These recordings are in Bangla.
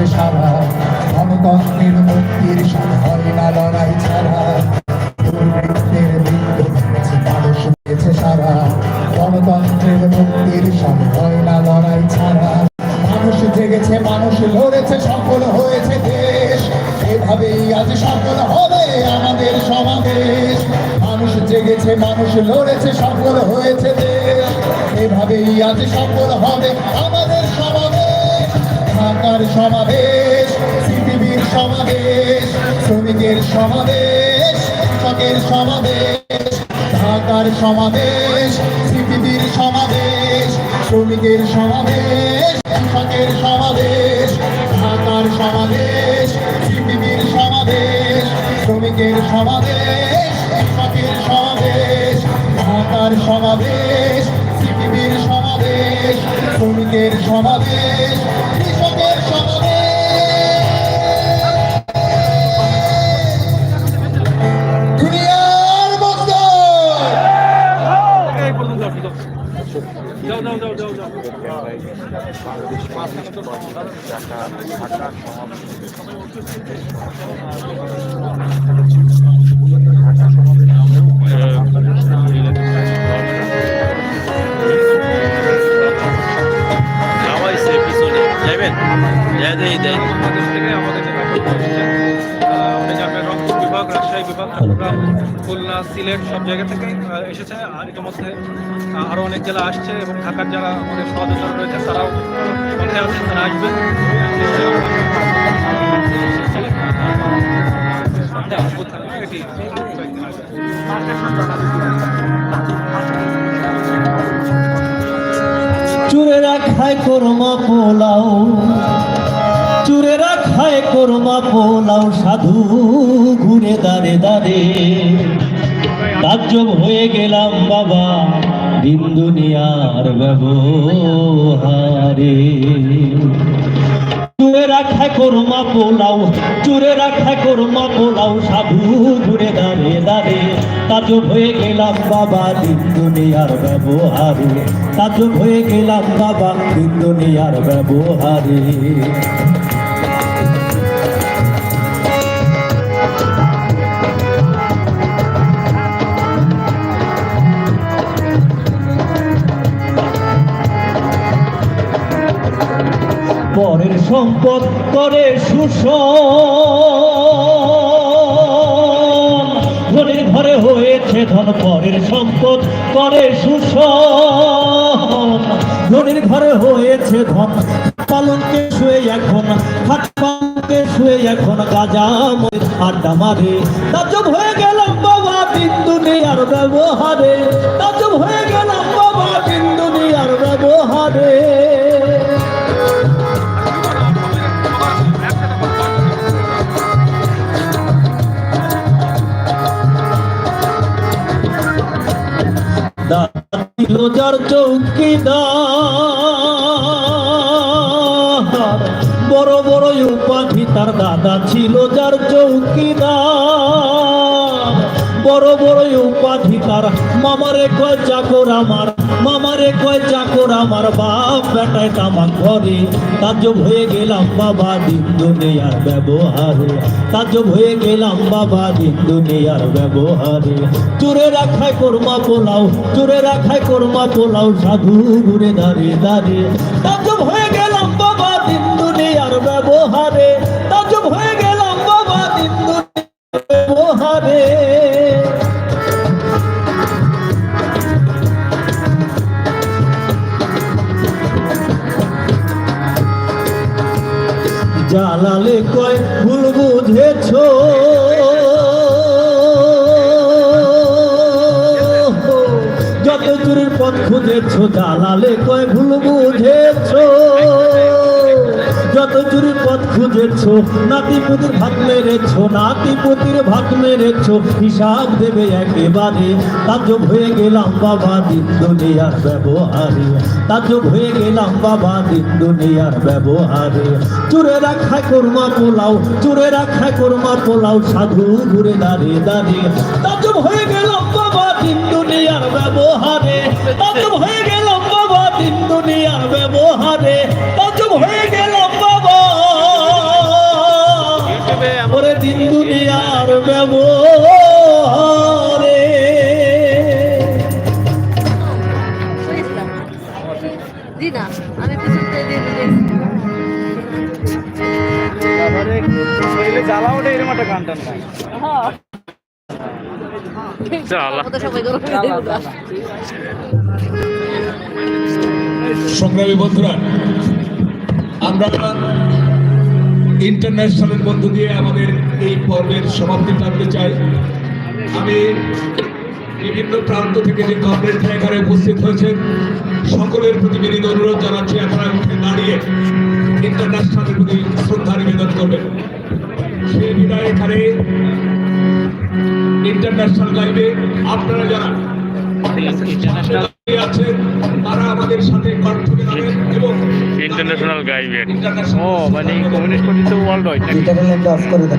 রয়েছে সারা। গণতন্ত্রের মুক্তির সাথে হয় না লড়াই ছাড়া। দুর্বৃত্তের লড়েছে, সফল হয়েছে দেশ। এভাবেই আজ সফল হবে আমাদের সমাবেশ। মানুষ জেগেছে, মানুষ লড়েছে, সফল হয়েছে দেশ। এভাবেই আজ সফল হবে আমাদের ঢাকার সমাবেশ, সিপিবির সমাবেশ, শ্রমিকের সমাবেশ, কৃষকের সমাবেশ, ঢাকার সমাবেশ, সিপিবির সমাবেশ, শ্রমিকের সমাবেশ, কৃষকের সমাবেশ, ঢাকার সমাবেশ, সিপিবির সমাবেশ, শ্রমিকের সমাবেশ, কৃষকের সমাবেশ, ঢাকার সমাবেশ, সিপিবির সমাবেশ। শ্রমিকের সমাবেশ কৃষকের সমাবেশ। চট্টগ্রাম খুলনা সিলেট সব জায়গা থেকে এসেছে। আর ইতিমধ্যে আরও অনেক জেলা আসছে এবং ঢাকার যারা আমাদের সহযোগিতা রয়েছে তারাও পথে আছেন তারা আসব। থাকবে এটি কয়েকদিন আসবে চুরেরা খায় কোরমা পোলাও। চুরেরা খায় কোরমা পোলাও সাধু, ঘুরে দাঁড়ে দাঁড়ে। তাজ্জব হয়ে গেলাম বাবা দিন দুনিয়ার ব্যবহারে। চুরেরা খায় কোরমা পোলাও চুরেরা খায় কোরমা পোলাও সাধু, ঘুরে দাঁড়ে দাঁড়ে। তাজব হয়ে গেলাম বাবা দিন দুনিয়ার ব্যবহারে। তাজব হয়ে গেলাম বাবা দিন দুনিয়ার ব্যবহারে। সম্পদ করে শোষণ ধনের ঘরে হয়েছে ধন, পরের সম্পদ করে শোষণ ধনের ঘরে হয়েছে ধন, পালনকে শুয়ে এখন হাত পালনকে শুয়ে এখন গাজা আড্ডা মারে। তাজব হয়ে গেলাম বাবা বিন্দু আর ব্যবহারে। তাজব হয়ে গেলাম বাবা বিন্দু আর ব্যবহারে। যার চৌকিদার বড় বড় উপাধি তার দাদা ছিল যার চৌকিদার বড় বড় উপাধি তার। মামারে কয়, চাকর আমার, মামারে কয়, চাকর আমার, বাপ বেটায় তামাক ঘরে তাজ্জব হয়ে গেলাম বাবা দিন দুনিয়ার ব্যবহারে। তাজ্জব হয়ে গেলাম বাবা দিন দুনিয়ার ব্যবহারে। চোরে রাখায় কোরমা পোলাও, চোরে রাখায় কোরমা পোলাও, সাধু ঘুরে দাঁড়িয়ে দাঁড়িয়ে তাজ্জব হয়ে গেলাম বাবা দিন দুনিয়ার ব্যবহারে। তাজ্জব হয়ে গেলাম জালালে কয় ভুল বুঝেছ? যত দূরের পথ খুঁজেছ জালালে কয় ভুল বুঝেছ? চুরির পথ খুঁজেছ নাতি পুতির ভাগ মেরেছ নাতি পুতির ভাগ মেরেছ, হিসাব দেবে একেবারে। তাজব হয়ে গেলাম বাবা দিন দুনিয়ার ব্যবহারে। তাজব হয়ে গেলাম বাবা দিন দুনিয়ার ব্যবহারে। চুরে রাখায় কোরমা পোলাও, চুরে রাখায় কোরমা পোলাও, সাধু ঘুরে দাঁড়িয়ে দাঁড়িয়ে। তাজব হয়ে গেলাম বাবা দিন দুনিয়ার ব্যবহারে। তাজব হয়ে গেলাম বাবা দিন দুনিয়ার ব্যবহারে। তাজব হয়ে সংগ্রামী বন্ধুরা আমরা ইন্টারন্যাশনালের মধ্য দিয়ে আমাদের এই পর্বের সমাপ্তি টানতে চাই আমি বিভিন্ন প্রান্ত থেকে যে কমরেড এখানে উপস্থিত হয়েছেন সকলের প্রতি বিনীত অনুরোধ জানাচ্ছি আপনারা উঠে দাঁড়িয়ে ইন্টারন্যাশনালের প্রতি শ্রদ্ধা নিবেদন করবেন। সেই বিদায় এখানে ইন্টারন্যাশনাল গাইবে আপনারা যারা আছেন তারা আমাদের সাথে কণ্ঠ মেলাবেন এবং ইন্টারন্যাশনাল গাইবেন ও মানে কমিউনিস্ট পার্টি তো ওয়ার্ল্ড ওয়াইড নাকি এটা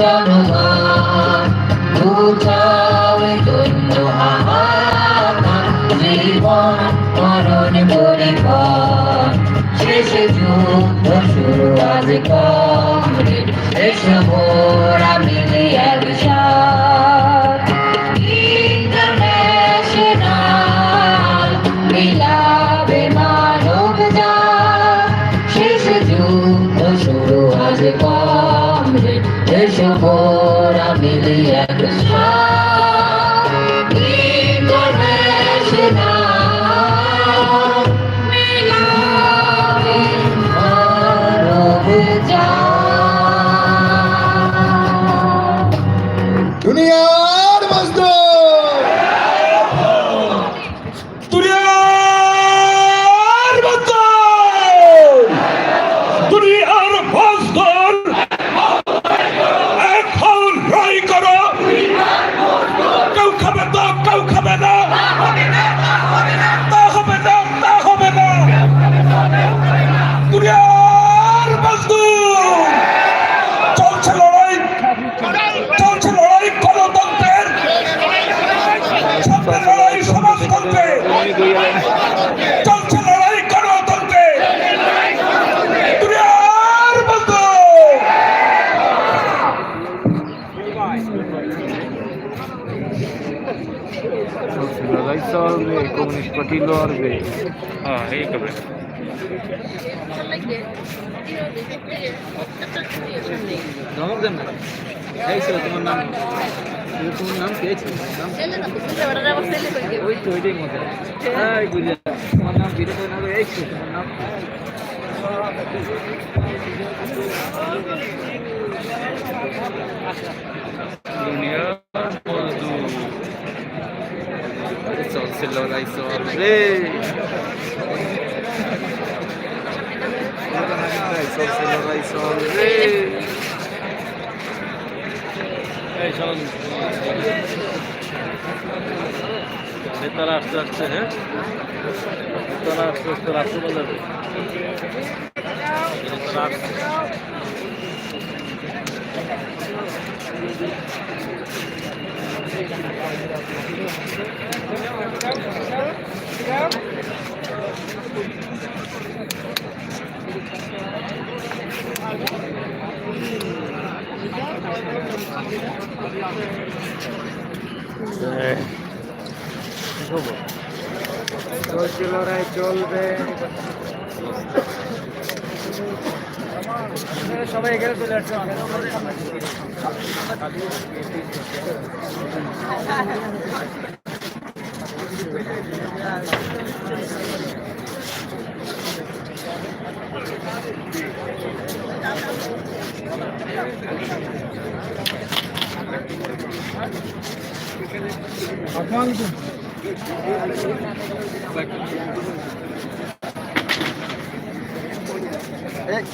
জাগো এসে মোরা মিলে লড়বে হ্যাঁ এই কবে ধমক দেন না? এই ছিল তোমার নাম। তোমার নাম কে ছিল। ওই তো ওইটাই মজা। এই বুঝে তোমার নাম বিরে করে এই ছিল তোমার নাম। দুনিয়ার চলছে লড়াই চলবে চলছে লড়াই চলবে এই চলুন নেতারা আসতে আসছে হ্যাঁ নেতারা আসতে আসতে রাস্তা বাজাবে চলছে লড়াই চলবে সবাই এখানে চলে আসছে। আসসালামু আলাইকুম ভাই